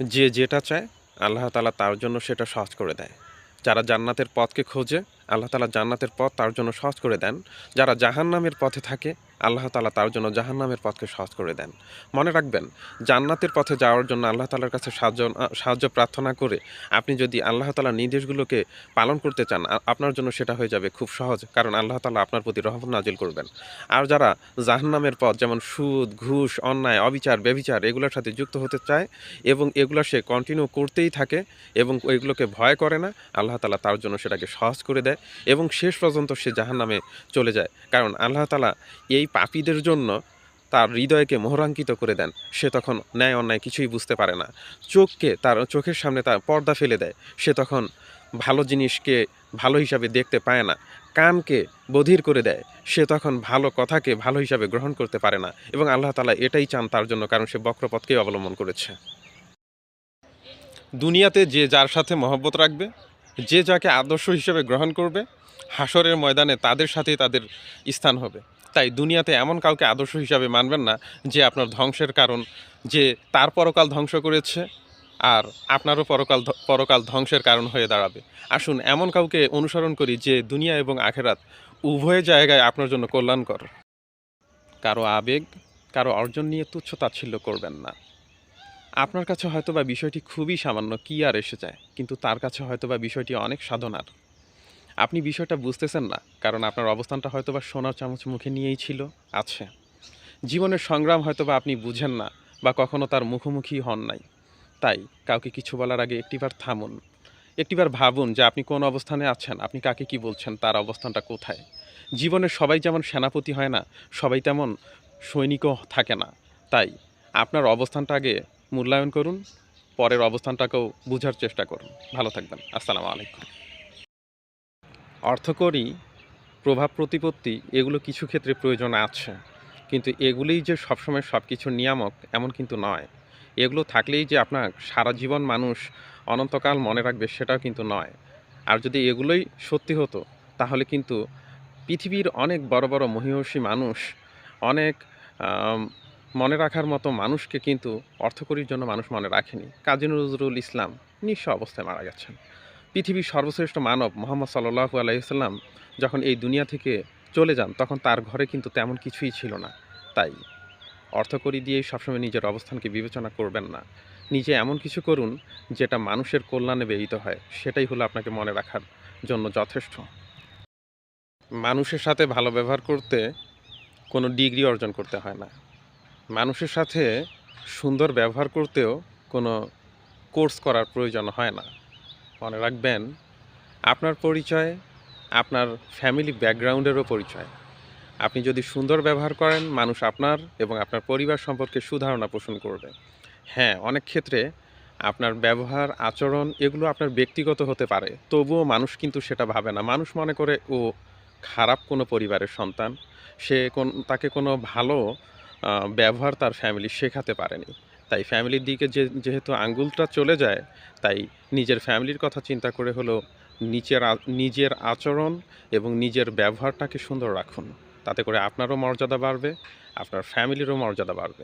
যে যেটা চায়, আল্লাহ তালা তার জন্য সেটা সহজ করে দেয়। যারা জান্নাতের পথকে খোঁজে আল্লাহ তালা জান্নাতের পথ তার জন্য সহজ করে দেন। যারা জাহান্নামের পথে থাকে, আল্লাহ তালা তার জন্য জাহান্নামের পথকে সহজ করে দেন। মনে রাখবেন, জান্নাতের পথে যাওয়ার জন্য আল্লাহ তালার কাছে সাহায্য সাহায্য প্রার্থনা করে আপনি যদি আল্লাহ তালার নির্দেশগুলোকে পালন করতে চান আপনার জন্য সেটা হয়ে যাবে খুব সহজ, কারণ আল্লাহ তালা আপনার প্রতি রহমত নাজিল করবেন। আর যারা জাহান্নামের পথ, যেমন সুদ, ঘুষ, অন্যায়, অবিচার, ব্যভিচার, এগুলোর সাথে যুক্ত হতে চায় এবং এগুলো সে কন্টিনিউ করতেই থাকে এবং এগুলোকে ভয় করে না, আল্লাহ তালা তার জন্য সেটাকে সহজ করে দেয়। এবং শেষ পর্যন্ত সে জাহান্নামে চলে যায়। কারণ আল্লাহ তালা এই পাপীদের জন্য তার হৃদয়কে মোহরাঙ্কিত করে দেন। সে তখন ন্যায় অন্যায় কিছুই বুঝতে পারে না। চোখকে তার চোখের সামনে তার পর্দা ফেলে দেয়। সে তখন ভালো জিনিসকে ভালো হিসাবে দেখতে পায় না। কানকে বধির করে দেয়। সে তখন ভালো কথাকে ভালো হিসাবে গ্রহণ করতে পারে না এবং আল্লাহ তালা এটাই চান তার জন্য, কারণ সে বক্রপথকেই অবলম্বন করেছে। দুনিয়াতে যে যার সাথে মহব্বত রাখবে যে যাকে আদর্শ হিসেবে গ্রহণ করবে হাসরের ময়দানে তাদের সাথেই তাদের স্থান হবে। তাই দুনিয়াতে এমন কাউকে আদর্শ হিসাবে মানবেন না যে আপনার ধ্বংসের কারণ, যে তার পরকাল ধ্বংস করেছে আর আপনারও পরকাল পরকাল ধ্বংসের কারণ হয়ে দাঁড়াবে। আসুন, এমন কাউকে অনুসরণ করি যে দুনিয়া এবং আখেরাত উভয় জায়গায় আপনার জন্য কল্যাণকর। কারও আবেগ, কারও অর্জন নিয়ে তুচ্ছ তাচ্ছিল্য করবেন না। আপনার কাছে হয়তোবা বিষয়টি খুবই সামান্য কি আর এসে যায়, কিন্তু তার কাছে হয়তোবা বিষয়টি অনেক সাধনার। আপনি বিষয়টা বুঝতেছেন না, কারণ আপনার অবস্থানটা হয়তোবা সোনার চামচ মুখে নিয়েই ছিল, আছে। জীবনের সংগ্রাম হয়তোবা আপনি বুঝেন না, বা কখনো তার মুখোমুখি হন নাই। তাই কাউকে কিছু বলার আগে একটিবার থামুন। একটিবার ভাবুন যে আপনি কোন অবস্থানে আছেন, আপনি কাকে কি বলছেন, তার অবস্থানটা কোথায়। জীবনের সবাই যেমন সেনাপতি হয় না, সবাই তেমন সৈনিকও থাকে না। তাই আপনার অবস্থানটা আগে মূল্যায়ন করুন, পরের অবস্থানটাকেও বোঝার চেষ্টা করুন। ভালো থাকবেন। আসসালামু আলাইকুম। অর্থকরী, প্রভাব প্রতিপত্তি, এগুলো কিছু ক্ষেত্রে প্রয়োজন আছে। কিন্তু এগুলোই যে সবসময় সব কিছুর নিয়ামক, এমন কিন্তু নয়। এগুলো থাকলেই যে আপনার সারা জীবন মানুষ অনন্তকাল মনে রাখবে, সেটাও কিন্তু নয়। আর যদি এগুলোই সত্যি হতো, তাহলে কিন্তু পৃথিবীর অনেক বড় বড় মহিষী মানুষ অনেক মনে রাখার মতো মানুষকে কিন্তু অর্থকরীর জন্য মানুষ মনে রাখেনি। কাজী নজরুল ইসলাম নিঃস্ব অবস্থায় মারা গেছেন। পৃথিবীর সর্বশ্রেষ্ঠ মানব মোহাম্মদ সাল্লাহু আলাইসাল্লাম যখন এই দুনিয়া থেকে চলে যান, তখন তার ঘরে কিন্তু তেমন কিছুই ছিল না। তাই অর্থকরী দিয়েই সবসময় নিজের অবস্থানকে বিবেচনা করবেন না। নিজে এমন কিছু করুন যেটা মানুষের কল্যাণে ব্যয়িত হয়। সেটাই হলো আপনাকে মনে রাখার জন্য যথেষ্ট। মানুষের সাথে ভালো ব্যবহার করতে কোনো ডিগ্রি অর্জন করতে হয় না। মানুষের সাথে সুন্দর ব্যবহার করতেও কোনো কোর্স করার প্রয়োজন হয় না। মনে রাখবেন, আপনার পরিচয়, আপনার ফ্যামিলি ব্যাকগ্রাউন্ডেরও পরিচয়। আপনি যদি সুন্দর ব্যবহার করেন, মানুষ আপনার এবং আপনার পরিবার সম্পর্কে সুধারণা পোষণ করবে। হ্যাঁ অনেক ক্ষেত্রে আপনার ব্যবহার, আচরণ এগুলো আপনার ব্যক্তিগত হতে পারে। তবুও মানুষ কিন্তু সেটা ভাবে না। মানুষ মনে করে, ও খারাপ কোনো পরিবারের সন্তান। সে কোন, তাকে কোনো ভালো ব্যবহার তার ফ্যামিলি শেখাতে পারেনি। তাই ফ্যামিলির দিকে যে, যেহেতু আঙ্গুলটা চলে যায়, তাই নিজের ফ্যামিলির কথা চিন্তা করে হলো নিজের নিজের আচরণ এবং নিজের ব্যবহারটাকে সুন্দর রাখুন। তাতে করে আপনারও মর্যাদা বাড়বে, আপনার ফ্যামিলিরও মর্যাদা বাড়বে।